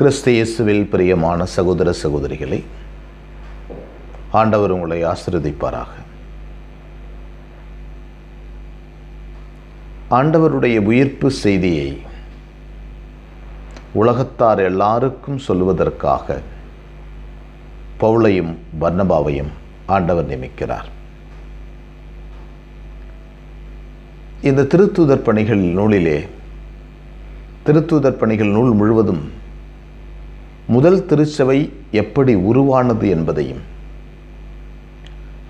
கிறிஸ்து இயேசுவில் பிரியமான சகோதர சகோதரிகளை ஆண்டவர் உங்களை ஆசிர்வதிப்பாராக. ஆண்டவருடைய உயிர்ப்பு செய்தியை உலகத்தார் எல்லாருக்கும் சொல்வதற்காக பவுளையும் வர்ணபாவையும் ஆண்டவர் நியமிக்கிறார். இந்த திருத்தூதர் பணிகள் நூலிலே திருத்தூதர் பணிகள் நூல் முழுவதும் முதல் திருச்சபை எப்படி உருவானது என்பதையும்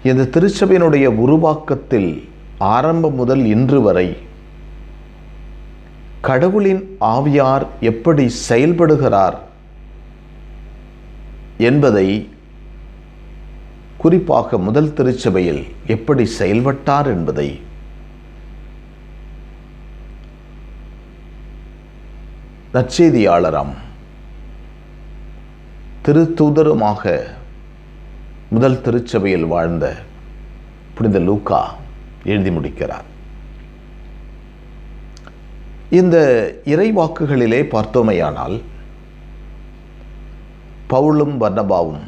இந்த திருச்சபையினுடைய உருவாக்கத்தில் ஆரம்பம் முதல் இன்று வரை கடவுளின் ஆவியார் எப்படி செயல்படுகிறார் என்பதை குறிப்பாக முதல் திருச்சபையில் எப்படி செயல்பட்டார் என்பதை நற்செய்தியாளராம் திருத்தூதருமாக முதல் திருச்சபையில் வாழ்ந்த புனித லூக்கா எழுதி முடிக்கிறார். இந்த இறைவாக்குகளிலே பார்த்தோமையானால் பவுலும் வர்ணபாவும்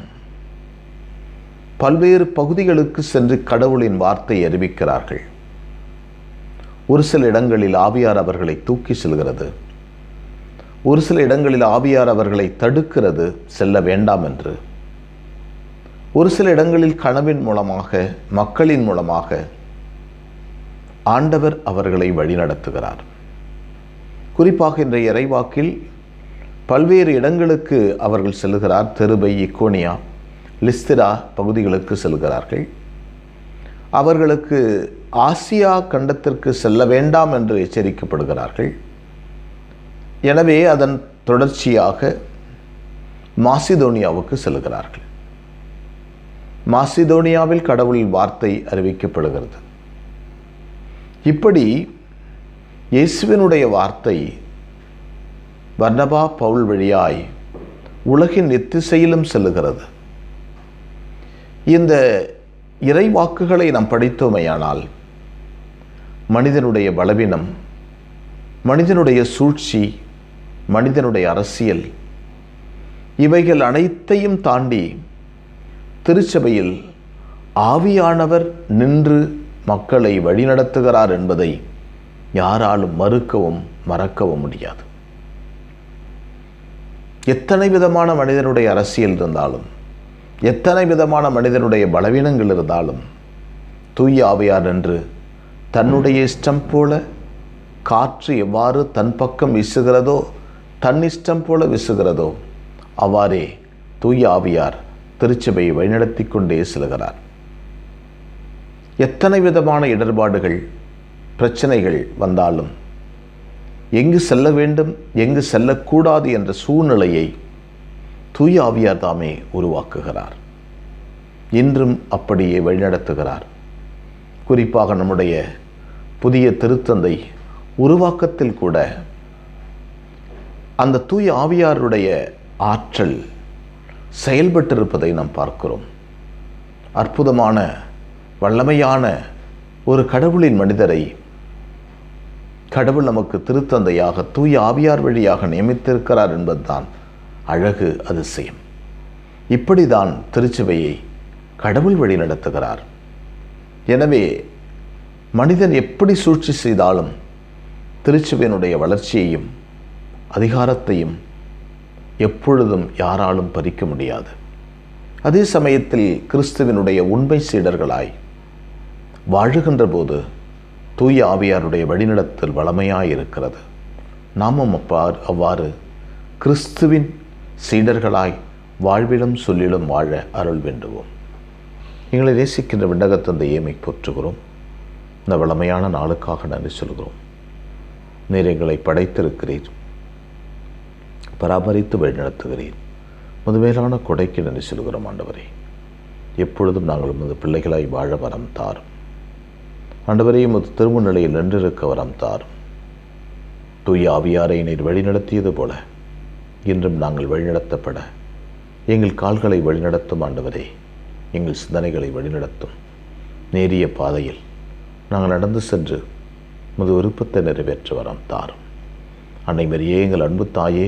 பல்வேறு பகுதிகளுக்கு சென்று கடவுளின் வார்த்தை அறிவிக்கிறார்கள். ஒரு சில இடங்களில் ஆவியார் அவர்களை தூக்கி செல்கிறது. ஒரு சில இடங்களில் ஆவியார் அவர்களை தடுக்கிறது செல்ல வேண்டாம் என்று. ஒரு சில இடங்களில் கனவின் மூலமாக மக்களின் மூலமாக ஆண்டவர் அவர்களை வழிநடத்துகிறார். குறிப்பாக இன்றைய இறைவாக்கில் பல்வேறு இடங்களுக்கு அவர்கள் செல்கிறார். தெருபை இக்கோனியா லிஸ்திரா பகுதிகளுக்கு செல்கிறார்கள். அவர்களுக்கு ஆசியா கண்டத்திற்கு செல்ல வேண்டாம் என்று எச்சரிக்கப்படுகிறார்கள். எனவே அதன் தொடர்ச்சியாக மாசிதோனியாவுக்கு செல்கிறார்கள். மாசிதோனியாவில் கடவுளின் வார்த்தை அறிவிக்கப்படுகிறது. இப்படி இயேசுவினுடைய வார்த்தை வர்ணபா பவுல் வழியாய் உலகின் எத்திசையிலும் செல்லுகிறது. இந்த இறை வாக்குகளை நாம் படித்தோமையானால் மனிதனுடைய பலவீனம் மனிதனுடைய சூழ்ச்சி மனிதனுடைய அரசியல். இவைகள் அனைத்தையும் தாண்டி திருச்சபையில் ஆவியானவர் நின்று மக்களை வழிநடத்துகிறார் என்பதை யாராலும் மறுக்கவும் மறக்கவும் முடியாது. எத்தனை விதமான மனிதனுடைய அரசியல் இருந்தாலும் எத்தனை விதமான மனிதனுடைய பலவீனங்கள் இருந்தாலும் தூய ஆவியார் என்று தன்னுடைய இஷ்டம் போல காற்று எவ்வாறு தன் பக்கம் வீசுகிறதோ தன்னிஷ்டம் போல விசுகிறதோ அவ்வாறே தூய ஆவியார் திருச்சபையை வழிநடத்தி கொண்டே செல்கிறார். எத்தனை விதமான இடர்பாடுகள் பிரச்சனைகள் வந்தாலும் எங்கு செல்ல வேண்டும் எங்கு செல்லக்கூடாது என்ற சூழ்நிலையை தூய ஆவியார் தாமே உருவாக்குகிறார். இன்றும் அப்படியே வழிநடத்துகிறார். குறிப்பாக நம்முடைய புதிய திருத்தந்தை உருவாக்கத்தில் கூட அந்த தூய ஆவியாருடைய ஆற்றல் செயல்பட்டிருப்பதை நாம் பார்க்கிறோம். அற்புதமான வல்லமையான ஒரு கடவுளின் மனிதரை கடவுள் நமக்கு திருத்தந்தையாக தூய ஆவியார் வழியாக நியமித்திருக்கிறார் என்பதுதான் அழகு அதிசயம். இப்படிதான் திருச்சபையை கடவுள் வழி நடத்துகிறார். எனவே மனிதன் எப்படி சூழ்ச்சி செய்தாலும் திருச்சுவையினுடைய வளர்ச்சியையும் அதிகாரத்தையும் எப்பொழுதும் யாராலும் பறிக்க முடியாது. அதே சமயத்தில் கிறிஸ்துவினுடைய உண்மை சீடர்களாய் வாழுகின்ற போது தூய ஆவியாருடைய வழிநடத்தல் வளமையாய் இருக்கிறது நாமும் அப்பா அவ்வாறு கிறிஸ்துவின் சீடர்களாய் வாழ்விலும் சொல்லிலும் வாழ அருள் வேண்டுவோம். எங்களை நேசிக்கின்ற விண்ணகத்தந்தை ஏமை போற்றுகிறோம். இந்த வளமையான நாளுக்காக நன்றி சொல்கிறோம். நீர் எங்களை படைத்திருக்கிறீர். பராமரித்து வழிநடத்துகிறேன். முதுமேலான கொடைக்கு நன்றி சொல்கிறோம் ஆண்டவரே. எப்பொழுதும் நாங்கள் உமது பிள்ளைகளாய் வாழ வரம் தாரும் ஆண்டவரே உமது திரும்ப நிலையில் நின்றிருக்க வரம் தாரும் தூய ஆவியாரை நீர் வழிநடத்தியது போல இன்றும் நாங்கள் வழிநடத்தப்பட. எங்கள் கால்களை வழிநடத்தும் ஆண்டவரே. எங்கள் சிந்தனைகளை வழிநடத்தும். நேரிய பாதையில் நாங்கள் நடந்து சென்று முது விருப்பத்தை நிறைவேற்ற வரம் தாரும் அன்னை மரியே எங்கள் அன்பு தாயே